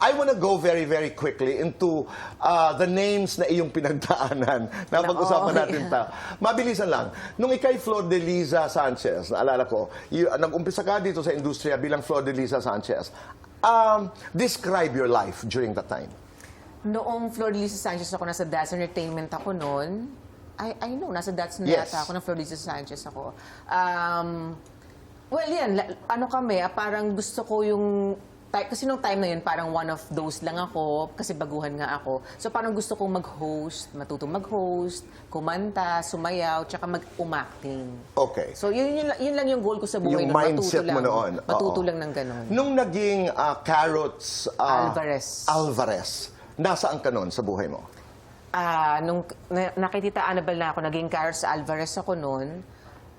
I want to go very, very quickly into uh, the names na iyong pinagdaanan. Napag-usapan Oo, natin yeah. ta. Mabilisan lang. Nung ikay Flor de Liza Sanchez, naalala ko, nag-umpisa ka dito sa industriya bilang Flor de Liza Sanchez. Um, describe your life during that time. Noong Flor de Lisa Sanchez ako, nasa That's Entertainment ako noon. I, I know, nasa That's na Yes. yata ako, ng Flor de Lisa Sanchez ako. Um, well, yan, ano kami, ah, parang gusto ko yung kasi nung time na yun, parang one of those lang ako, kasi baguhan nga ako. So parang gusto kong mag-host, matutong mag-host, kumanta, sumayaw, tsaka mag-umacting. Okay. So yun, yun, yun lang yung goal ko sa buhay Yung nun, mindset matuto mo lang, noon. Matuto Oo. lang ng ganun. Nung naging uh, Carrots... uh, Alvarez. Alvarez. Nasaan ka noon sa buhay mo? Ah, nung na, nakitita Annabel na ako, naging Carlos Alvarez ako noon,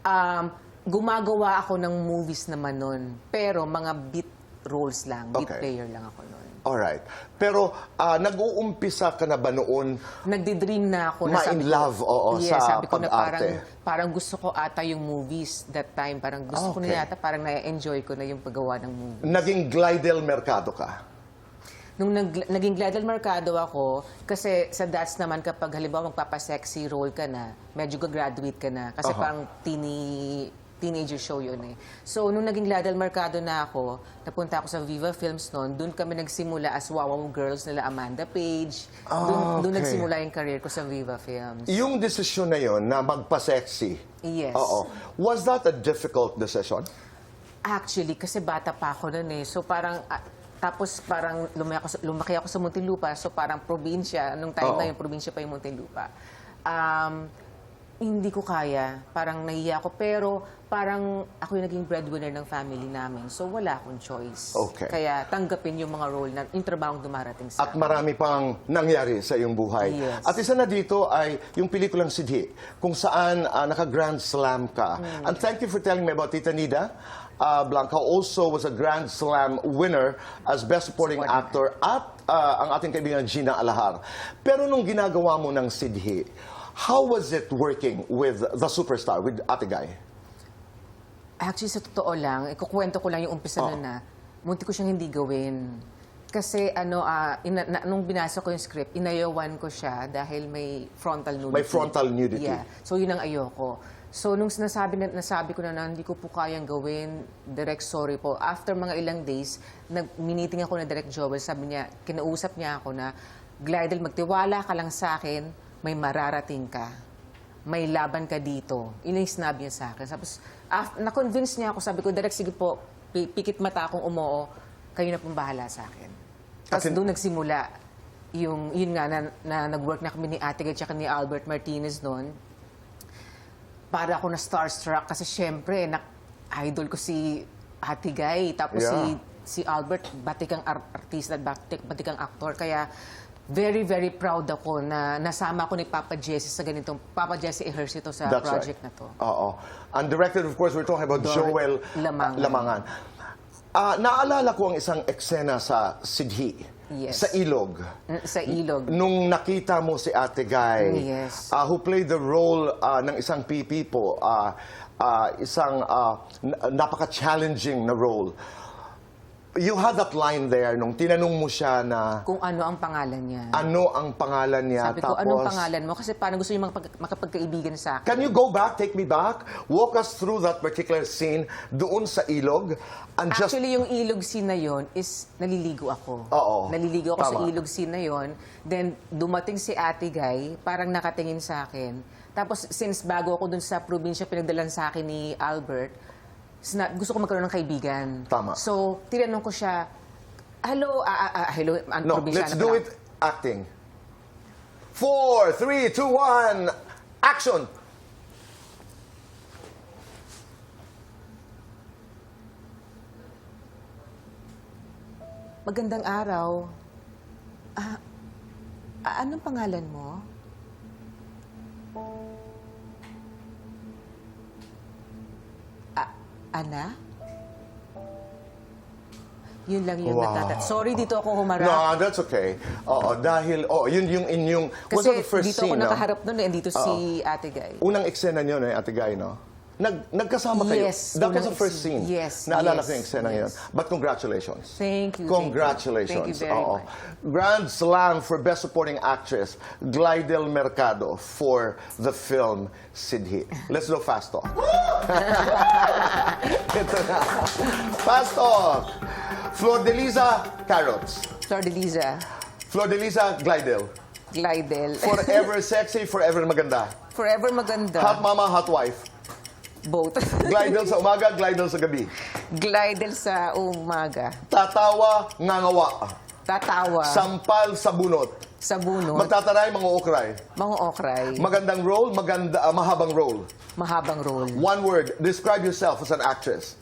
um, gumagawa ako ng movies naman noon. Pero mga beat roles lang, beat Okay. player lang ako noon. Alright. Pero uh, nag-uumpisa ka na ba noon Nagdi-dream na ako. na Ma- in love, oo, yes, sa sabi ko na pag-arte. parang, parang gusto ko ata yung movies that time. Parang gusto ko Okay. na yata, parang na-enjoy ko na yung paggawa ng movie. naging Glidel Mercado ka? Nung nag, naging Gladel Mercado ako, kasi sa DATS naman kapag halimbawa magpapa-sexy role ka na, medyo gagraduate ka na. Kasi Aha. parang teeny, teenager show yun eh. So, nung naging Gladel Mercado na ako, napunta ako sa Viva Films noon, doon kami nagsimula as Wawaw Girls nila Amanda Page. Ah, Doon, doon okay. nagsimula yung career ko sa Viva Films. Yung desisyon na yon na magpa-sexy. Yes. Oo. Was that a difficult decision? Actually, kasi bata pa ako noon eh. So parang, ah, tapos parang lumaki ako, sa- lumaki ako sa Muntinlupa. So parang probinsya. Nung time Oo. na yun, probinsya pa yung Muntinlupa. Um, hindi ko kaya. Parang nahiya ako. Pero parang ako yung naging breadwinner ng family namin. So wala akong choice. Okay. Kaya tanggapin yung mga role na yung trabaho dumarating sa At marami pang nangyari sa iyong buhay. Yes. At isa na dito ay yung pelikulang Sidhi, kung saan ah, naka-Grand Slam ka. Hmm. And thank you for telling me about Tita Nida. Uh, Blanca also was a Grand Slam winner as Best Supporting Supporting Actor at ah, ang ating kaibigan Gina Alahar. Pero nung ginagawa mo ng Sidhi, how was it working with the superstar, with Ate Guy? Actually, sa totoo lang, ikukwento ko lang yung umpisa Oh. nun na, munti ko siyang hindi gawin. Kasi ano, ah, ina- na- nung binasa ko yung script, inayawan ko siya dahil may frontal nudity. May frontal nudity. Yeah. So yun ang ayoko. So nung sinasabi na, nasabi ko na na hindi ko po kayang gawin, direct sorry po. After mga ilang days, nag miniting ako na direct Joel, sabi niya, kinausap niya ako na, Glidel, magtiwala ka lang sa akin, may mararating ka may laban ka dito. Yun yung sinabi niya sa akin. Tapos, na-convince niya ako, sabi ko, direct, sige po, pi- pikit mata akong umoo, kayo na pong bahala sa akin. Tapos doon nagsimula, yung, yun nga, na, na nag-work na kami ni Ate Gay tsaka ni Albert Martinez noon. Para ako na starstruck kasi syempre, na, idol ko si Ate Gay. Tapos Yeah. si, si Albert, batikang ar- artista, batik, batikang aktor. Kaya, very, very proud ako na nasama ko ni Papa Jesse sa ganitong, Papa Jesse Ejercito sa That's project right. na to. Oo. And directed, of course, we're talking about Dor- Joel Lamangan. Lamangan. Ah, naalala ko ang isang eksena sa Sidhi, Yes. sa Ilog. N- Sa ilog. Nung nakita mo si Ate Guy, Yes. ah, who played the role ah, ng isang PP po, ah, ah, isang na- napaka-challenging na role. You had that line there nung tinanong mo siya na Kung ano ang pangalan niya. ano ang pangalan niya. Sabi ko, anong pangalan mo? Kasi parang gusto niyo makapag- makapagkaibigan sa akin. Can you go back, take me back, walk us through that particular scene doon sa ilog and just Actually, yung ilog scene na yon is naliligo ako. Oo. Naliligo ako sa Tama. ilog scene na yon. Then, dumating si Ate Guy, parang nakatingin sa akin. Tapos, since bago ako dun sa probinsya, pinagdalan sa akin ni Albert, sina- gusto ko magkaroon ng kaibigan. Tama. So, tinanong ko siya, hello, ah, ah, ah, hello, an No, let's do lang." it acting. Four, three, two, one, action! Magandang araw. Ah, ah, anong pangalan mo? Ana? Yun lang yung Wow. natatat. Sorry, dito ako humarap. No, that's okay. Oo, dahil, oh, yun yung inyong, was Kasi that the first dito scene, ako no? nakaharap nun eh. Dito si Ate Guy. Unang eksena niyo, eh, Ate Guy, no? Nag, nagkasama kayo. Yes, That was the first scene. Yes, Naalala yes, ko yung eksena yes. yun. But congratulations. Thank you. Congratulations. Thank you, thank you very Oo. much. Grand Slam for Best Supporting Actress, Glidel Mercado for the film Sidhi. Let's do fast talk. Ito na. Fast talk. Flor de Liza, carrots. Flor de Liza, Flor de Liza, Glidel. Glidel. Forever sexy, forever maganda. Forever maganda. Hot mama, hot wife. Both. Glidel sa umaga, glidel sa gabi. Glidel sa umaga. Tatawa, ngangawa. Tatawa. Sampal sa bunot. sa bunot. Magtataray, mga ukray. mga okray. Magandang role, maganda, ah, mahabang role. mahabang role. One word, describe yourself as an actress.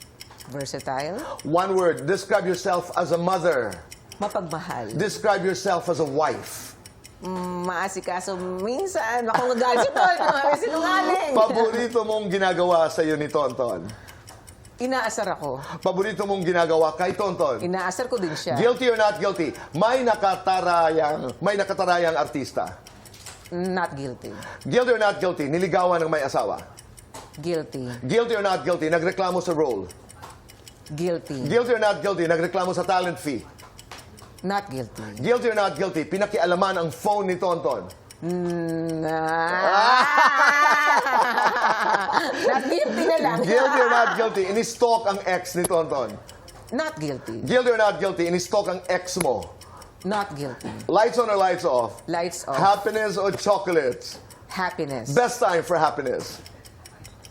Versatile. One word, describe yourself as a mother. Mapagmahal. Describe yourself as a wife. Mm, maasikaso minsan. Ako magalit si Tol. Mga sinungaling. Paborito mong ginagawa sa iyo ni Tonton. Inaasar ako. Paborito mong ginagawa kay Tonton. Inaasar ko din siya. Guilty or not guilty? May nakatarayang, may nakatarayang artista. Not guilty. Guilty or not guilty? Niligawan ng may asawa. Guilty. Guilty or not guilty? Nagreklamo sa role. Guilty. Guilty or not guilty? Nagreklamo sa talent fee. Not guilty. Guilty or not guilty? Pinakialaman ang phone ni Tonton. Mm, ah. Not guilty na lang. Guilty or not guilty? Ini-stalk ang ex ni Tonton. Not guilty. Guilty or not guilty? Ini-stalk ang ex mo. Not guilty. Lights on or lights off? Lights off. Happiness or chocolates? Happiness. Best time for happiness.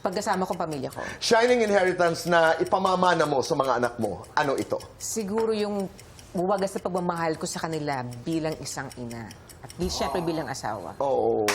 Pagkasama ko pamilya ko. Shining inheritance na ipamamana mo sa mga anak mo. Ano ito? Siguro yung wagas na pagmamahal ko sa kanila bilang isang ina. At di syempre bilang asawa. Oo.